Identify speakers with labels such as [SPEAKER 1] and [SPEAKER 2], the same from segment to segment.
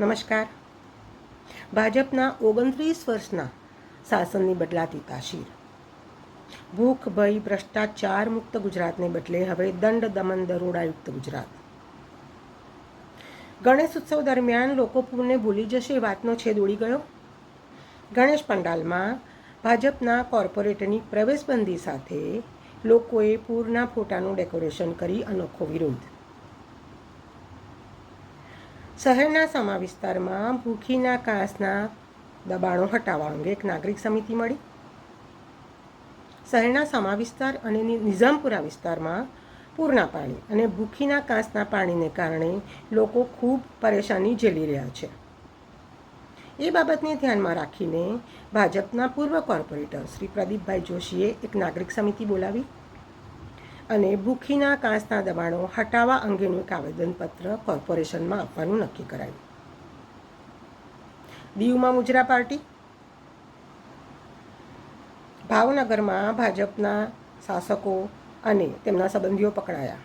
[SPEAKER 1] નમસ્કાર. ભાજપના ઓગણત્રીસ વર્ષના શાસનની બદલાતી તાસીર. ભૂખ, ભય, ભ્રષ્ટાચાર મુક્ત ગુજરાતને બદલે હવે દંડ, દમન, દરોડાયુક્ત ગુજરાત. ગણેશ ઉત્સવ દરમિયાન લોકો પૂરને ભૂલી જશે વાતનો છેદ ઉડી ગયો? ગણેશ પંડાલમાં ભાજપના કોર્પોરેટરની પ્રવેશબંધી સાથે લોકોએ પૂરના ફોટાનું ડેકોરેશન કરી અનોખો વિરોધ. શહેરના સમા વિસ્તારમાં ભૂખીના કાંસના દબાણો હટાવવા અંગે એક નાગરિક સમિતિ મળી. શહેરના સમા વિસ્તાર અને નિઝામપુરા વિસ્તારમાં પૂરના પાણી અને ભૂખીના કાંસના પાણીને કારણે લોકો ખૂબ પરેશાની ઝેલી રહ્યા છે. એ બાબતને ધ્યાનમાં રાખીને ભાજપના પૂર્વ કોર્પોરેટર શ્રી પ્રદીપભાઈ જોશીએ એક નાગરિક સમિતિ બોલાવી. અને ભૂખીના કાંસના દબાણો હટાવવા અંગેનું એક આવેદનપત્ર કોર્પોરેશનમાં આપવાનું નક્કી કરાયું. દીવમાં મુજરા પાર્ટી? ભાવનગરમાં ભાજપના શાસકો અને તેમના સંબંધીઓ પકડાયા.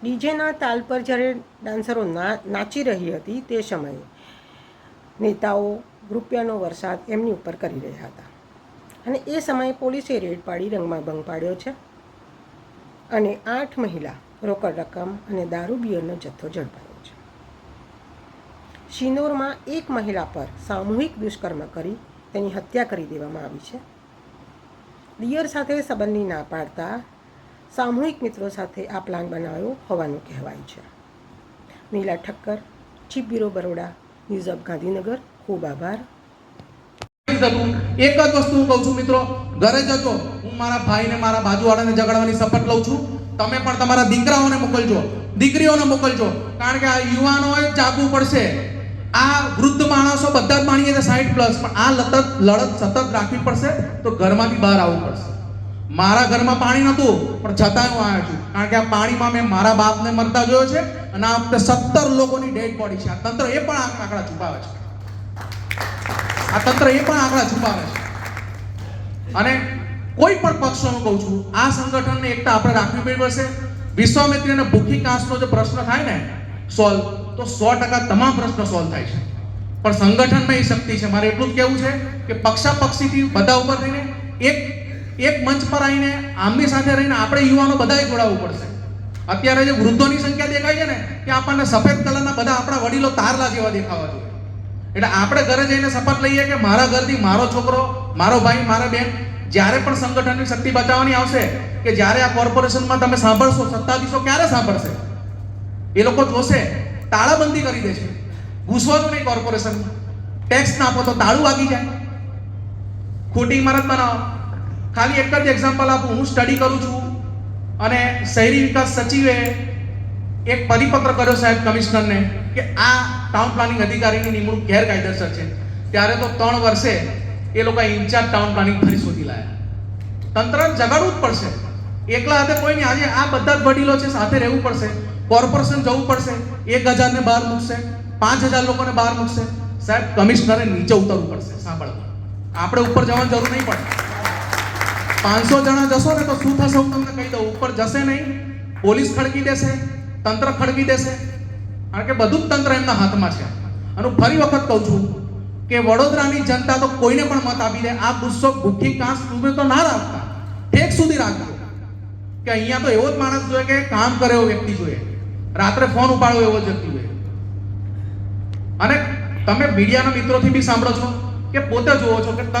[SPEAKER 1] ડીજેના તાલ પર જ્યારે ડાન્સરો નાચી રહી હતી તે સમયે નેતાઓ રૂપિયાનો વરસાદ એમની ઉપર કરી રહ્યા હતા. અને એ સમયે પોલીસે રેડ પાડી રંગમાં ભંગ પાડ્યો છે. અને આઠ મહિલા રોકડ રકમ અને દારૂ બિયરનો જથ્થો ઝડપાયો છે. શિનોરમાં એક મહિલા પર સામૂહિક દુષ્કર્મ કરી તેની હત્યા કરી દેવામાં આવી છે. દિયર સાથે સંબંધની ના પાડતા સામૂહિક મિત્રો સાથે આ પ્લાન બનાવ્યો હોવાનું કહેવાય છે. Nila Thakkar, chief bureau Baroda, news of Gandhinagar, ખૂબ આભાર.
[SPEAKER 2] થતું. એક જ વસ્તુ કહું છું મિત્રો, ઘરે જજો. હું મારા ભાઈને, મારા બાજુવાળાને ઝઘડવાની શપથ લઉં છું. તમે પણ તમારા દીકરાઓને મોકલજો. દીકરીઓને મોકલજો. કારણ કે આ યુવાનોએ જાગવું પડશે. આ વૃદ્ધ માણસો બધા જ માણીએ છે સાઈઠ પ્લસ પણ આ લતત, લડત સતત રાખવી પડશે તો ઘરમાંથી બહાર આવવું પડશે. મારા ઘરમાં પાણી નહોતું, પણ છતાંય હું આવ્યો છું. કારણ કે આ પાણીમાં મેં મારા બાપને મરતા જોયો છે અને આ વખતે સત્તર લોકોની ડેડ બોડી છે. આ તંત્ર એ પણ આંકડા છુપાવે છે. આ તંત્ર એ પણ આંકડા છુપાવે છે. અને કોઈ પણ પક્ષોનું કહું છું, આ સંગઠનને એકતા આપણે રાખવી પડશે. વિશ્વામિત્રી અને ભૂખી કાંસનો જો પ્રશ્ન થાય ને સોલ્વ તો સો ટકા તમામ પ્રશ્ન સોલ્વ થાય છે. પણ સંગઠનમાં એ શક્તિ છે. મારે એટલું જ કહેવું છે કે પક્ષાપક્ષીથી બધા ઉપર રહીને એક એક મંચ પર આવીને આમની સાથે રહીને આપણે યુવાનો બધાએ જોડાવવું પડશે. અત્યારે જે વૃદ્ધોની સંખ્યા દેખાય છે ને, કે આપણને સફેદ કલરના બધા આપણા વડીલો તારલા જેવા દેખાવા જોઈએ. એટલે આપણે ઘરે જઈને શપથ લઈએ કે મારા ઘરથી મારો છોકરો, મારો ભાઈ, મારા બેન, જ્યારે પણ સંગઠનની શક્તિ બચાવવાની આવશે, કે જ્યારે આ કોર્પોરેશનમાં તમે સાંભળશો, સત્તાધીશો ક્યારે સાંભળશે? એ લોકો જોશે, તાળાબંધી કરી દેશે. ઘૂસવાનું નહીં કોર્પોરેશનમાં. ટેક્સ ના આપો તો તાળું વાગી જાય. ખોટી ઇમારત બનાવો. ખાલી એક જ એક્ઝામ્પલ આપું. હું સ્ટડી કરું છું અને શહેરી વિકાસ સચિવે એક પરિપત્ર કર્યો સાહેબ કમિશનરને કે આ ટાઉન પ્લાનિંગ અધિકારીની નિમણૂક ગેરકાયદેસર છે. ત્યારે તો ત્રણ વર્ષે એ લોકો ઇન્ચાર્જ ટાઉન પ્લાનિંગ ફરી શોધી લાયા. તંત્ર જગાડવું જ પડશે. એકલા હાથે કોઈ નહીં આજે આ બધા જ વડીલો છે સાથે રહેવું પડશે. કોર્પોરેશન જવું પડશે. એક હજારને બહાર મૂકશે. પાંચ હજાર લોકોને બહાર મૂકશે. સાહેબ કમિશનરે નીચે ઉતરવું પડશે. સાંભળવું આપણે ઉપર જવાની જરૂર નહીં પડે. પાંચસો જણા જશો ને તો શું થશે હું તમને કહી દઉં. ઉપર જશે નહીં. પોલીસ ખડકી દેશે. તંત્ર ખડકી દેશે. કારણ કે બધું જ તંત્ર એમના હાથમાં છે. અને ફરી વખત કહું છું કે વડોદરાની જનતા તો કોઈને પણ મત આપી દે. આ ગુસ્સો ભૂખી કાંસ તમે તો ના રાખતા. ઠેક સુધી રાખજો. કે અહીંયા તો એવો જ માણસ જોઈએ કે કામ કરે એવો વ્યક્તિ જોઈએ. રાત્રે ફોન ઉપાડો એવો વ્યક્તિ જોઈએ. અને તમે મીડિયાના મિત્રોથી બી સાંભળો છો કે પોતે જુઓ છો કે